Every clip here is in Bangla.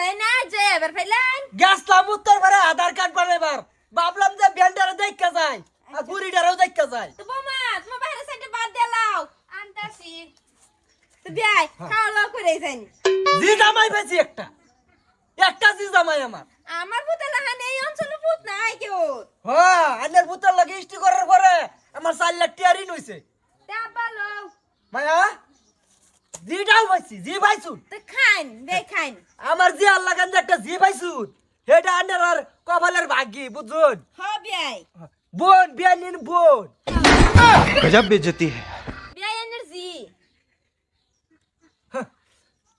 নাই না যে এবার ফেলেন। গেছলাম উত্তর পারে আধার কার্ড বানাইবার ভাবলাম যে ব্যান্ডারে দেখা যায় আর বুড়িটারও দেখা যায়। বোমা তোমার বাইরে সাইডে বাদ দিলাও আনতাছি। তো বিয়ে খাওয়া দাওয়া করে যাই জি জামাই বেশি একটা। একটা জি জামাই আমার। আমার পুতে লাহান এই অঞ্চলে পুত নাই কেউ। হ্যাঁ আনের পুতার লাগে ইষ্টি করার পরে আমার চার লাখ টিয়ারিন হইছে। মায়া? জিটাও পাইছি জি পাইছুন। তো খাইন বে খাইন। আমার জি আল্লাহ একটা জি এটা আন্ডার আর কপালের ভাগ্যি বুঝুন বোন বিয়া নিন বোন। গজব বেজতি হ্যাঁ,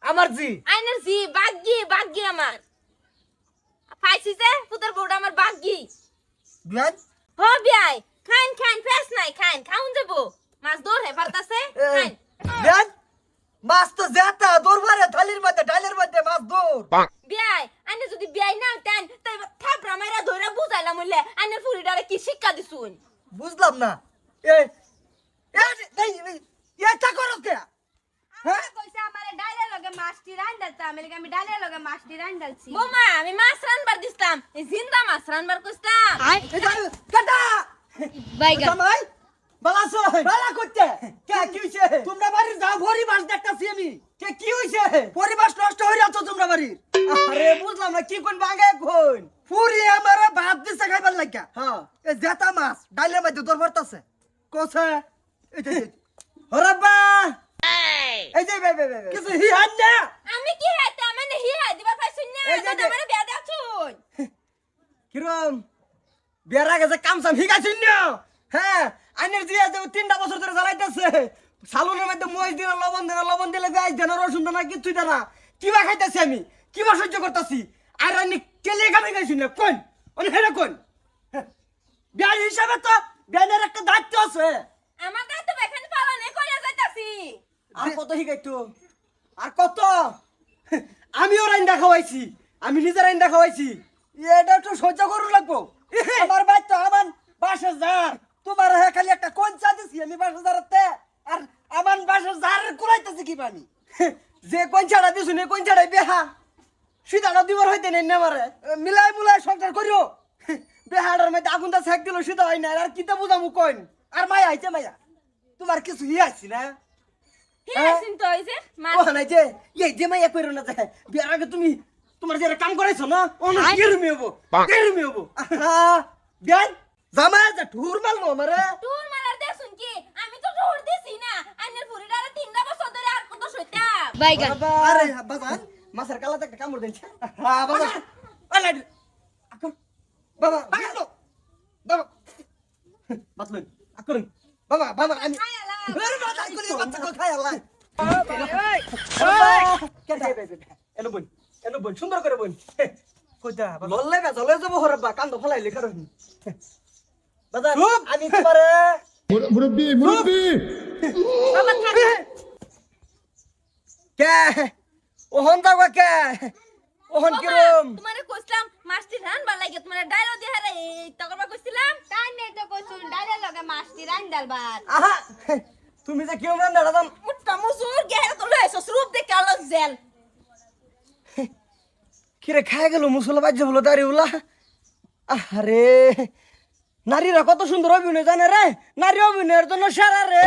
আমার জি। ভাগ্যি ভাগ্যি আমার। পাইছি যে পুতর বউটা আমার ভাগ্যি। বিয়া বিয়াই খাইন খাইন ফেস নাই খাইন খাউন দেবো মাছ দৌড় হে পারতাছে খান মাছ তো জেতা দৌড়বারে থালির মধ্যে ডালের মধ্যে মাছ দৌড় বিয়াই আনে যদি বিয়াই না তেন তাই থাপড়া মাইরা ধরে বুঝাইলাম হইলে আনের ফুরিডারে কি শিক্ষা দিছুন? বুঝলাম না। এই এই এই এটা করো কে? হ্যাঁ? কইছে আমারে ডালের লগে মাছটি রান্দালতে আমি ডালের লগে মাছটি রান্দালছি বোমা আমি মাছ রানবার দিস্তাম জিন্দা মাছ রানবার কইতাম কাটা বাইগা। জামাই বালাসো বালা করতে? কে কি হইছে? তোমরা বাড়ি যাও ভরি মাছ দেখতাছি আমি। কে কি হইছে? পরিবেশ নষ্ট হই যাচ্ছ তোমরা বাড়ি আরে বুঝলাম না কি কোন বাঙ্গে কোন পুরি আমার ভাত দিছে খাইবার লাগা হ্যাঁ। এ জেতা মাছ ডাইলের মধ্যে তোর ভরতাছে কোছে এই যে হরাব্বা এই যে বে বে বে কিছু হি হান না? আমি কি হাইতে? হি হাই দিবা পাইছুন না। এই যে দাদা যে- বিয়া দেখছুন কিরম? বিয়ার আগে যে কাম সাম শিখাইছিস না? হ্যাঁ আইনের জিয়া যে তিনটা বছর ধরে চালাইতেছে সালুনের মধ্যে মহিষ দিন লবণ দিন লবণ দিলে গাছ দেন রসুন দেনা কিচ্ছুই দেনা কিবা খাইতেছি আমি কিবা সহ্য করতেছি। আর আমি কেলে কামে গাইছি না? কোন অনেক হেরে কোন বিয়ার হিসাবে তো বিয়ানের একটা দায়িত্ব আছে। আমার দায়িত্ব এখানে পালনে করে যাইতাছি। আর কত শিখাইতো? আর কত? আমিও রাইন্দা খাওয়াইছি আমি নিজে রাইন্দা খাওয়াইছি। এটা একটু সহ্য করুন লাগবো আমার ভাই তো আমার বাসে যার তোমার হ্যাঁ খালি একটা কঞ্চা দিছি আমি বাসে যারাতে আর আমার বাসে যার কুলাইতেছি কি যে কঞ্চাটা দিছু নে কঞ্চাটা বেহা? সীতাটা দিবার হইতে নেই না মারে। মিলাই মুলাই সংসার করিও। বেহাড়ের মধ্যে আগুনটা সেক দিল সীতা হয় না আর কিতা বুঝামু কইন? আর মায়া আইছে মায়া। তোমার কিছু ই আইছি না? তো তুমি তোমার যে কাম করাইছো না জামাই ঠুর মারলো আমারে টুর মারার দেখছুন কি আমি তো জোর দিছি না আনের ফুরিডারে তিনটা বছর ধরে আর কত সইতাম বাইগা আরে বাজান মাছের কালাতে একটা কামড় দিনছে হ্যাঁ বাবা। আলাই আকর বাবা বাবা। বাবা। বাতলুন আকরুন বাবা বাবা আমি আরে বাবা কলি বাচ্চা কো খায় আল্লাহ বে বে এনো বই এনো বই সুন্দর করে বই কইতা লল্লে বে জলে যাব হরবা কান্দ ফলাইলে কারণ বাবা আমি তোমারে মুরব্বী মুরব্বী। বাবা থাক। কে? ওহন দাও কে? ওহন কিরম? তোমারে কইছিলাম মাছটি রানবার লাগে তোমারে ডাইলো দিয়ে হারে এই তকরবা কইছিলাম। তাই নেই তো কইছুন ডালের লগে মাছটি রান্দালবার আহা তুমি যে কিরম মুসুর তো রূপ দেখে আলো জেল। কিরে খায় গেল মুসলা বাজ্য দাঁড়ি উলা? আরে নারীরা কত সুন্দর অভিনয় জানে রে? নারী অভিনয়ের জন্য সেরা রে।